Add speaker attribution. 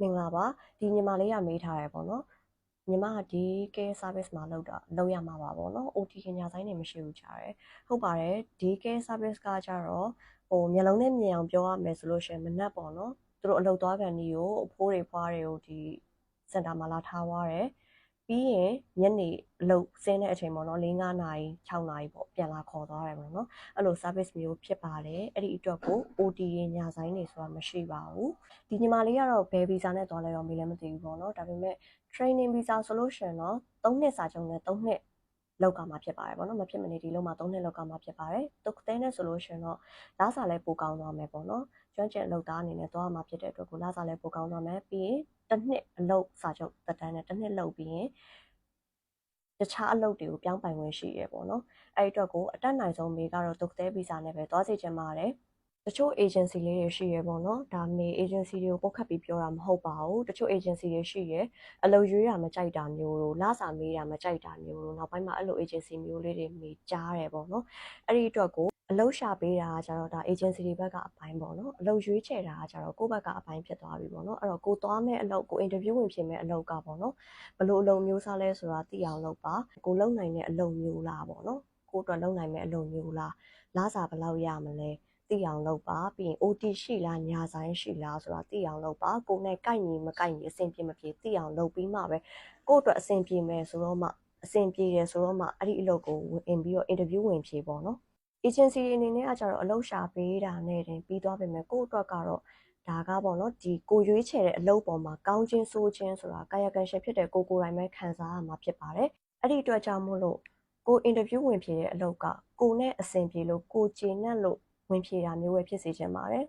Speaker 1: မင်္ဂလာပါဒီညီမလေးကမေးထားရပေါ့နော်ညီမကဒီ care service မှာလောက်တာလောက်ရမှာပါပေါ့နော် OT ကညာဆိုင်နေမရှိဘူးကြားတယ်ဟုတ်ပါတယ်ဒီ care service ကကြတော့ဟိုမျက်လုံးနဲ့မြင်အောင်ပြောရမယ်ဆိုလို့ရှိရင်မနှက်ပေါ့နော်သူတို့အလုပ်သွားကန်ဒီကိုအဖိုးတွေဖွားတွေကိုဒီစင်တာမှာလာထားသွားတယ် ပြီးရင်ညနေအလုပ်ဆင်းတဲ့အချိန်ပေါ့နော်၄၅နာရီ6နာရီပေါ့ပြန်လာခေါ်သွားတယ်ပေါ့နော်အဲ့လို service မျိုးဖြစ်ပါတယ်အဲ့ဒီအတွက်ကို OT ရညာဆိုင်နေဆိုတာမရှိပါဘူးဒီညီမလေးကတော့ဘယ် visa နဲ့သွားလဲတော့မေးလည်းမသိဘူးပေါ့နော်ဒါပေမဲ့ training visa ဆိုလို့ရှိရင်တော့3နှစ်စာချုပ်နဲ့3နှစ် လောက်ကမှာဖြစ်ပါတယ်ပေါ့နော်မဖြစ်မနေဒီလောက်မှာ3နှစ်လောက်ကမှာဖြစ်ပါတယ်တုတ်သေးနဲ့ဆိုလို့ရှိရင်တော့လာစာလည်းပိုကောင်းသွားမယ်ပေါ့နော်ကျွမ်းကျင်အလုပ်သားအနေနဲ့သွားမှာဖြစ်တဲ့အတွက်ကိုလာစာလည်းပိုကောင်းသွားမယ်ပြီးရင်တစ်နှစ်အလုပ်စာချုပ်တက်တန်းနဲ့တစ်နှစ်လုပ်ပြီးရင်တခြားအလုပ်တွေကိုပြောင်းပိုင်ခွင့်ရှိရပေါ့နော်အဲ့ဒီအတွက်ကိုအတက်နိုင်ဆုံးမေကတော့တုတ်သေး visa နဲ့ပဲသွားစီချင်ပါတယ် တချို့ agency လေးတွေရှိရပေါ့နော်ဒါမေ agency တွေကိုပုတ်ခတ်ပြီးပြောတာမဟုတ်ပါဘူးတချို့ agency တွေရှိရအလုပ်ရွေးတာမကြိုက်တာမျိုးတို့လစာမေးတာမကြိုက်တာမျိုးတို့နောက်ပိုင်းမှာအဲ့လို agency မျိုးလေးတွေမေကြားတယ်ပေါ့နော်အဲ့ဒီအတွက်ကိုအလုပ်ရှာပေးတာကကျတော့ဒါ agency တွေဘက်ကအပိုင်းပေါ့နော်အလုပ်ရွေးချယ်တာကကျတော့ကိုယ့်ဘက်ကအပိုင်းဖြစ်သွားပြီပေါ့နော်အဲ့တော့ကိုသွားမဲ့အလုပ်ကို interview ဝင်ဖြစ်မဲ့အလုပ်ကပေါ့နော်ဘလို့အလုပ်မျိုးစားလဲဆိုတာသိအောင်လုပ်ပါကိုလုံနိုင်တဲ့အလုပ်မျိုးလားပေါ့နော်ကိုအတွက်လုံနိုင်မဲ့အလုပ်မျိုးလားလစာဘယ်လောက်ရမလဲ သိအောင်လုပ်ပါပြီးရင် OT ရှိလားညာဆိုင်ရှိလားဆိုတာသိအောင်လုပ်ပါကိုနဲ့ကိုက်ညီမကိုက်ညီအဆင်ပြေမပြေသိအောင်လုပ်ပြီးမှပဲကို့အတွက်အဆင်ပြေမယ်ဆိုတော့မှအဆင်ပြေတယ်ဆိုတော့မှအဲ့ဒီအလုပ်ကိုဝင်ပြီးတော့ interview ဝင်ဖြေပေါ့နော် agency တွေအနေနဲ့ကကြတော့အလုပ်ရှာပေးတာနဲ့တင်ပြီးသွားပြီမယ်ကို့အတွက်ကတော့ဒါကပေါ့နော်ဒီကိုရွေးချယ်တဲ့အလုပ်ပေါ်မှာကောင်းခြင်းဆိုးခြင်းဆိုတာကာယကံရှင်ဖြစ်တဲ့ကိုကိုယ်တိုင်ပဲခံစားရမှာဖြစ်ပါတယ်အဲ့ဒီအတွက်ကြောင့်မို့လို့ကို interview ဝင်ဖြေတဲ့အလုပ်ကကိုနဲ့အဆင်ပြေလို့ကိုကျေနပ်လို့ ဝင်ဖြေတာမျိုးပဲဖြစ်စေချင်ပါတယ်